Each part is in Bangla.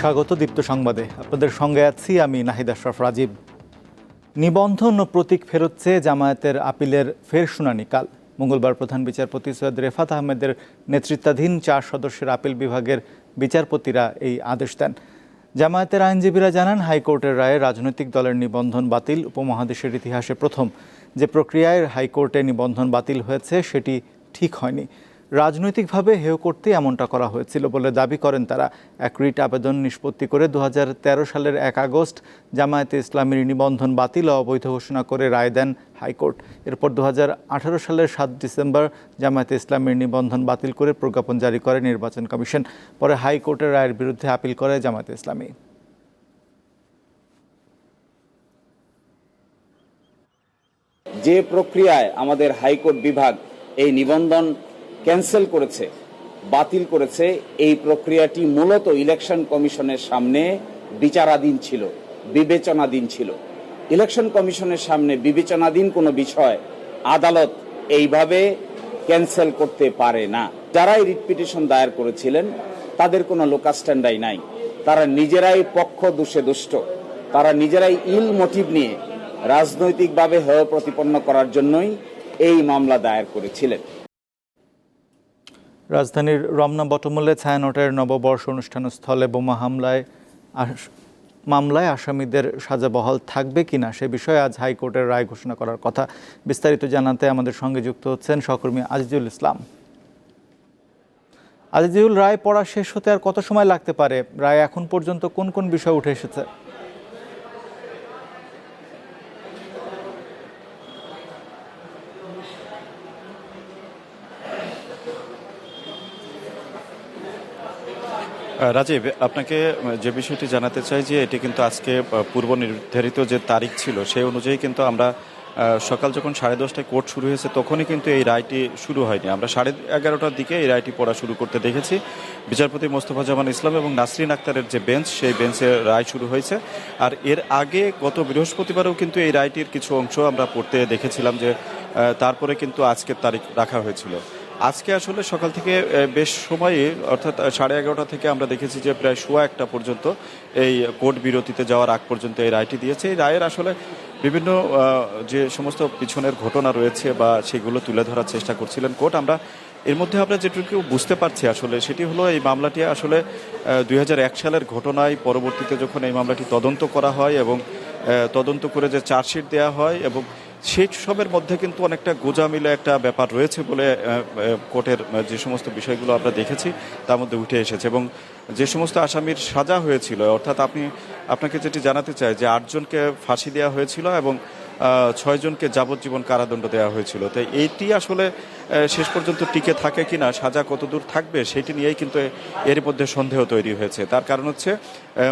স্বাগত দীপ্ত সংবাদে। আপনাদের সঙ্গে আছি আমি নাহিদ আশরাফ রাজীব। নিবন্ধন ও প্রতীক ফেরত চেয়ে জামায়াতের আপিলের ফের শুনানি কাল। মঙ্গলবার প্রধান বিচারপতি সৈয়দ রেফাত আহমেদের নেতৃত্বাধীন চার সদস্যের আপিল বিভাগের বিচারপতিরা এই আদেশ দেন। জামায়াতের আইনজীবীরা জানান, হাইকোর্টের রায়ে রাজনৈতিক দলের নিবন্ধন বাতিল, উপমহাদেশের ইতিহাসে প্রথম। যে প্রক্রিয়ায় হাইকোর্টে নিবন্ধন বাতিল হয়েছে, সেটি ঠিক হয়নি। রাজনৈতিকভাবে হেয় করতে এমনটা করা হয়েছিল বলে দাবি করেন তারা। এক রিট আবেদন নিষ্পত্তি করে দু হাজার তেরো সালের এক আগস্ট জামায়াতে ইসলামীর নিবন্ধন বাতিল অবৈধ ঘোষণা করে রায় দেন হাইকোর্ট। এরপর দু হাজার আঠারো সালের সাত ডিসেম্বর জামায়াতে ইসলামীর নিবন্ধন বাতিল করে প্রজ্ঞাপন জারি করে নির্বাচন কমিশন। পরে হাইকোর্টের রায়ের বিরুদ্ধে আপিল করে জামায়াতে ইসলামী। যে প্রক্রিয়ায় আমাদের হাইকোর্ট বিভাগ এই নিবন্ধন ক্যান্সেল করেছে, বাতিল করেছে। এই প্রক্রিয়াটি মূলত ইলেকশন কমিশনের সামনে বিচারাধীন ছিল, বিবেচনাধীন ছিল। ইলেকশন কমিশনের সামনে বিবেচনাধীন কোনো বিষয় আদালত এইভাবে ক্যান্সেল করতে পারে না। যারাই রিট পিটিশন দায়ের করেছিলেন, তাদের কোনো লোকাস্ট্যান্ডাই নাই। তারা নিজেরাই পক্ষ দোষে দুষ্ট। তারা নিজেরাই ইল মোটিভ নিয়ে রাজনৈতিকভাবে হেয় প্রতিপন্ন করার জন্যই এই মামলা দায়ের করেছিলেন। রাজধানীর রমনা বটমূলে ছায়ানটের নববর্ষ অনুষ্ঠান স্থলে বোমা হামলায় মামলায় আসামিদের সাজা বহাল থাকবে কিনা সে বিষয়ে আজ হাইকোর্টের রায় ঘোষণা করার কথা বিস্তারিত জানাতে আমাদের সঙ্গে যুক্ত হচ্ছেন সহকর্মী আজিজুল ইসলাম। আজিজুল, রায় পড়া শেষ হতে আর কত সময় লাগতে পারে? রায় এখন পর্যন্ত কোন কোন বিষয় উঠে এসেছে? রাজীব, আপনাকে যে বিষয়টি জানাতে চাই যে এটি কিন্তু আজকে পূর্ব নির্ধারিত যে তারিখ ছিল, সেই অনুযায়ী কিন্তু আমরা সকাল যখন সাড়ে দশটায় কোর্ট শুরু হয়েছে, তখনই কিন্তু এই রায়টি শুরু হয়নি। আমরা সাড়ে এগারোটার দিকে এই রায়টি পড়া শুরু করতে দেখেছি। বিচারপতি মোস্তফা জামান ইসলাম এবং নাসরিন আক্তারের যে বেঞ্চ, সেই বেঞ্চে রায় শুরু হয়েছে। আর এর আগে গত বৃহস্পতিবারেও কিন্তু এই রায়টির কিছু অংশ আমরা পড়তে দেখেছিলাম যে তারপরে কিন্তু আজকের তারিখ রাখা হয়েছিল। আজকে আসলে সকাল থেকে বেশ সময়ে, অর্থাৎ সাড়ে এগারোটা থেকে আমরা দেখেছি যে প্রায় সোয়া একটা পর্যন্ত এই কোর্ট বিরতিতে যাওয়ার আগ পর্যন্ত এই রায়টি দিয়েছে। এই রায়ের আসলে বিভিন্ন যে সমস্ত পিছনের ঘটনা রয়েছে বা সেগুলো তুলে ধরার চেষ্টা করছিলেন কোর্ট, আমরা এর মধ্যে আমরা যেটুকু বুঝতে পারছি আসলে, সেটি হলো এই মামলাটি আসলে দুই হাজার এক সালের ঘটনায় পরবর্তীতে যখন এই মামলাটি তদন্ত করা হয় এবং তদন্ত করে যে চার্জশিট দেওয়া হয় এবং সেই সবের মধ্যে কিন্তু অনেকটা গোজামিলে একটা ব্যাপার রয়েছে বলে কোর্টের যে সমস্ত বিষয়গুলো আমরা দেখেছি, তার মধ্যে উঠে এসেছে এবং যে সমস্ত আসামির সাজা হয়েছিল, অর্থাৎ আপনি, আপনাকে যেটি জানাতে চাই যে আটজনকে ফাঁসি দেওয়া হয়েছিল এবং ছয়জনকে যাবজ্জীবন কারাদণ্ড দেওয়া হয়েছিল। তাই এইটি আসলে শেষ পর্যন্ত টিকে থাকে কিনা, সাজা কতদূর থাকবে, সেটি নিয়েই কিন্তু এর মধ্যে সন্দেহ তৈরি হয়েছে। তার কারণ হচ্ছে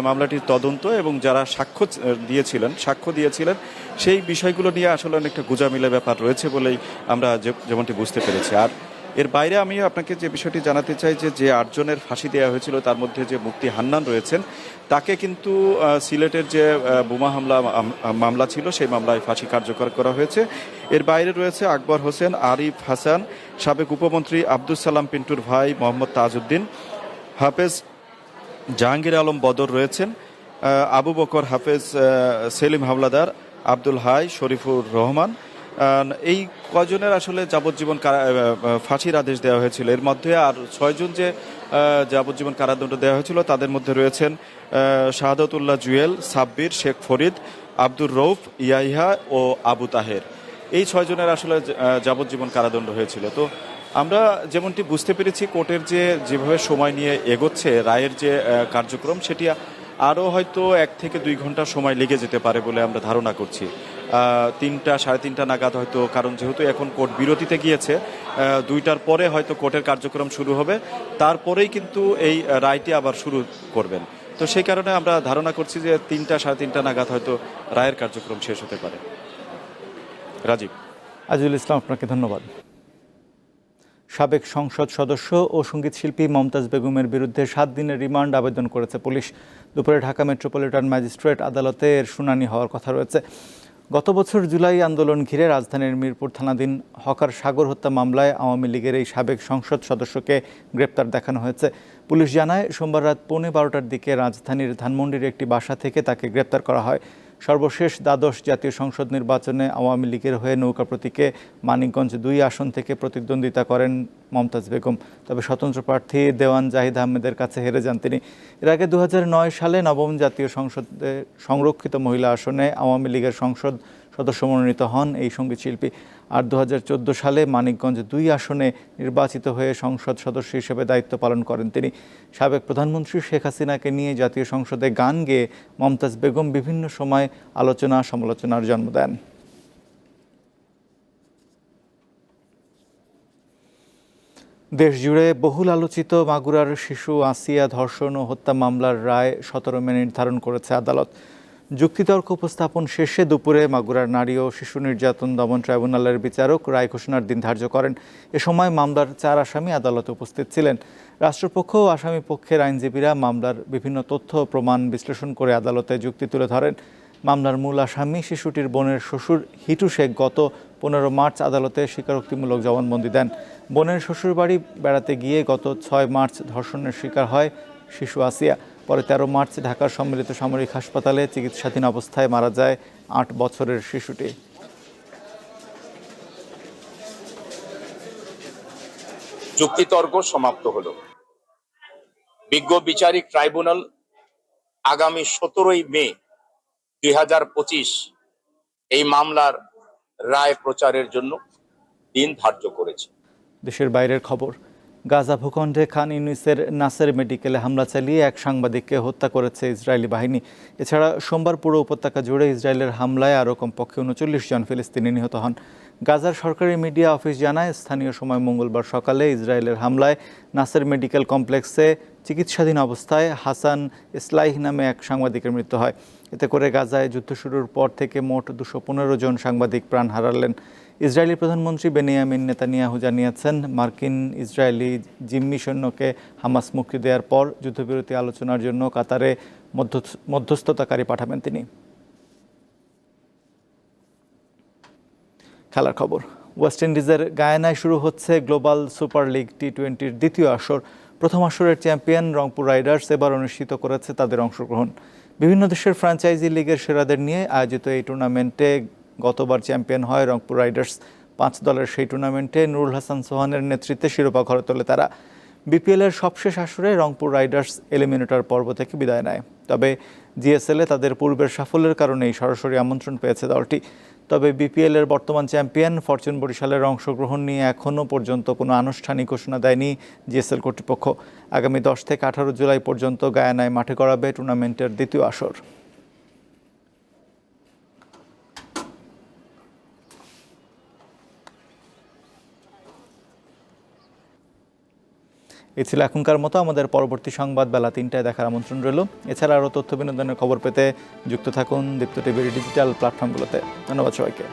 মামলাটির তদন্ত এবং যারা সাক্ষ্য দিয়েছিলেন সাক্ষ্য দিয়েছিলেন, সেই বিষয়গুলো নিয়ে আসলে অনেকটা গুজামিলে ব্যাপার রয়েছে বলেই আমরা যেমনটি বুঝতে পেরেছি। আর এর বাইরে আমি আপনাকে যে বিষয়টি জানাতে চাই যে যে আটজনের ফাঁসি দেওয়া হয়েছিল, তার মধ্যে যে মুক্তি হান্নান রয়েছেন, তাকে কিন্তু সিলেটের যে বোমা হামলা মামলা ছিল, সেই মামলায় ফাঁসি কার্যকর করা হয়েছে। এর বাইরে রয়েছে আকবর হোসেন, আরিফ হাসান, সাবেক উপমন্ত্রী আব্দুল সালাম পিন্টুর ভাই মোহাম্মদ তাজউদ্দিন, হাফেজ জাহাঙ্গীর আলম বদর রয়েছেন আবু বকর হাফেজ সেলিম হামলাদার আব্দুল হাই, শরীফুর রহমান এই কয়জনের আসলে যাবজ্জীবন ফাঁসির আদেশ দেওয়া হয়েছিল? এর মধ্যে আর ছয়জন যে যাবজ্জীবন কারাদণ্ড দেওয়া হয়েছিল, তাদের মধ্যে রয়েছেন শাহাদতুল্লাহ জুয়েল, সাব্বির, শেখ ফরিদ, আব্দুর রৌফ ইয়াহিয়া ও আবু তাহের। এই ছয়জনের আসলে যাবজ্জীবন কারাদণ্ড হয়েছিল। তো আমরা যেমনটি বুঝতে পেরেছি, কোর্টের যে, যেভাবে সময় নিয়ে এগোচ্ছে, রায়ের যে কার্যক্রম, সেটি আরও হয়তো এক থেকে দুই ঘণ্টা সময় লেগে যেতে পারে বলে আমরা ধারণা করছি। তিনটা, সাড়ে তিনটা নাগাদ হয়তো, কারণ যেহেতু এখন কোর্ট বিরতিতে গিয়েছে দুইটার পরে হয়তো কোর্টের কার্যক্রম শুরু হবে। তারপরেই কিন্তু এই রায়টি আবার শুরু করবেন। তো সেই কারণে আমরা ধারণা করছি যে তিনটা, সাড়ে তিনটা নাগাদ হয়তো রায়ের কার্যক্রম শেষ হতে পারে। রাজীব। আজিজুল ইসলাম, আপনাকে ধন্যবাদ। সাবেক সংসদ সদস্য ও সংগীত শিল্পী মমতাজ বেগমের বিরুদ্ধে সাত দিনের রিমান্ড আবেদন করেছে পুলিশ। দুপুরে ঢাকা মেট্রোপলিটন ম্যাজিস্ট্রেট আদালতে এর শুনানি হওয়ার কথা রয়েছে। গত বছর জুলাই আন্দোলন ঘিরে রাজধানীর মিরপুর থানাধীন হকার সাগর হত্যা মামলায় আওয়ামী লীগের এই সাবেক সংসদ সদস্যকে গ্রেপ্তার দেখানো হয়েছে। পুলিশ জানায়, সোমবার রাত পৌনে বারোটার দিকে রাজধানীর ধানমন্ডির একটি বাসা থেকে তাকে গ্রেপ্তার করা হয়। সর্বশেষ দ্বাদশ জাতীয় সংসদ নির্বাচনে আওয়ামী লীগের হয়ে নৌকা প্রতীকে মানিকগঞ্জ দুই আসন থেকে প্রতিদ্বন্দ্বিতা করেন মমতাজ বেগম। তবে স্বতন্ত্র প্রার্থী দেওয়ান জাহিদ আহমেদের কাছে হেরে যান তিনি। এর আগে দু হাজার নয় সালে নবম জাতীয় সংসদে সংরক্ষিত মহিলা আসনে আওয়ামী লীগের সংসদ সদস্য মনোনীত হন এই সংগীত শিল্পী। আর দু হাজার চোদ্দ সালে মানিকগঞ্জ দুই আসনে নির্বাচিত হয়ে সংসদ সদস্য হিসেবে দায়িত্ব পালন করেন তিনি। সাবেক প্রধানমন্ত্রী শেখ হাসিনাকে নিয়ে জাতীয় সংসদে গান গেয়ে মমতাজ বেগম বিভিন্ন সময় আলোচনা সমালোচনার জন্ম দেন। দেশ জুড়ে বহুল আলোচিত মাগুরার শিশু আসিয়া ধর্ষণ ও হত্যা মামলার রায় সতেরো মে নির্ধারণ করেছে আদালত। যুক্তিতর্ক উপস্থাপন শেষে দুপুরে মাগুরার নারী ও শিশু নির্যাতন দমন ট্রাইব্যুনালের বিচারক রায় ঘোষণার দিন ধার্য করেন। এ সময় মামলার চার আসামি আদালতে উপস্থিত ছিলেন। রাষ্ট্রপক্ষ ও আসামি পক্ষের আইনজীবীরা মামলার বিভিন্ন তথ্য প্রমাণ বিশ্লেষণ করে আদালতে যুক্তি তুলে ধরেন। মামলার মূল আসামি শিশুটির বোনের শ্বশুর হিটু শেখ গত পনেরো মার্চ আদালতে স্বীকারোক্তিমূলক জবানবন্দি দেন। বোনের শ্বশুরবাড়ি বেড়াতে গিয়ে গত ছয় মার্চ ধর্ষণের শিকার হয় শিশু আসিয়া। পরে তেরো মার্চ ঢাকার সম্মিলিত সামরিক হাসপাতালে চিকিৎসাধীন অবস্থায় মারা যায় আট বছরের শিশুটি। যুক্তিতর্ক সমাপ্ত হল। বিজ্ঞ বিচারিক ট্রাইব্যুনাল আগামী সতেরোই মে দুই হাজার পঁচিশ এই মামলার রায় প্রচারের জন্য দিন ধার্য করেছে। দেশের বাইরের খবর। গাজা ভূখণ্ডে খান ইউনিসের নাসের মেডিকেলে হামলা চালিয়ে এক সাংবাদিককে হত্যা করেছে ইসরায়েলি বাহিনী। এছাড়া সোমবার পুরো উপত্যকা জুড়ে ইসরায়েলের হামলায় আরও কমপক্ষে উনচল্লিশ জন ফিলিস্তিনি নিহত হন। গাজার সরকারি মিডিয়া অফিস জানায়, স্থানীয় সময় মঙ্গলবার সকালে ইসরায়েলের হামলায় নাসের মেডিকেল কমপ্লেক্সে চিকিৎসাধীন অবস্থায় হাসান ইসলাইহ নামে এক সাংবাদিকের মৃত্যু হয়। এতে করে গাজায় যুদ্ধ শুরুর পর থেকে মোট দুশো পনেরো জন সাংবাদিক প্রাণ হারালেন। ইসরায়েলি প্রধানমন্ত্রী বেনিয়ামিন নেতানিয়াহু জানিয়েছেন, মার্কিন ইসরায়েলি জিম্মি সৈন্যকে হামাস মুক্তি দেওয়ার পর যুদ্ধবিরতি আলোচনার জন্য কাতারে মধ্যস্থতাকারী পাঠাবেন তিনি। খেলার খবর, ওয়েস্ট ইন্ডিজের গায়ানায় শুরু হচ্ছে গ্লোবাল সুপার লিগ টি টোয়েন্টির দ্বিতীয় আসর। প্রথম আসরের চ্যাম্পিয়ন রংপুর রাইডার্স এবার অনুষ্ঠিত করেছে তাদের অংশগ্রহণ। বিভিন্ন দেশের ফ্র্যাঞ্চাইজি লিগের সেরাদের নিয়ে আয়োজিত এই টুর্নামেন্টে গতবার চ্যাম্পিয়ন হয় রংপুর রাইডার্স পাঁচ দলের সেই টুর্নামেন্টে। নুরুল হাসান সোহানের নেতৃত্বে শিরোপা ঘরে তোলে তারা। বিপিএলের সবশেষ আসরে রংপুর রাইডার্স এলিমিনেটর পর্ব থেকে বিদায় নেয়। তবে জিএসএলে তাদের পূর্বের সাফল্যের কারণেই সরাসরি আমন্ত্রণ পেয়েছে দলটি। তবে বিপিএল এর বর্তমান চ্যাম্পিয়ন ফরচুন বরিশালের অংশগ্রহণ নিয়ে এখনও পর্যন্ত কোনো আনুষ্ঠানিক ঘোষণা দেয়নি জিএসএল কর্তৃপক্ষ। আগামী দশ থেকে আঠারো জুলাই পর্যন্ত গায়ানায় মাঠে গড়াবে টুর্নামেন্টের দ্বিতীয় আসর। এ ছিল এখনকার মতো। আমাদের পরবর্তী সংবাদ বেলা তিনটায় দেখার আমন্ত্রণ রইল। এছাড়া আরও তথ্য বিনোদনের খবর পেতে যুক্ত থাকুন দীপ্ত টিভির ডিজিটাল প্ল্যাটফর্মগুলোতে ধন্যবাদ সবাইকে।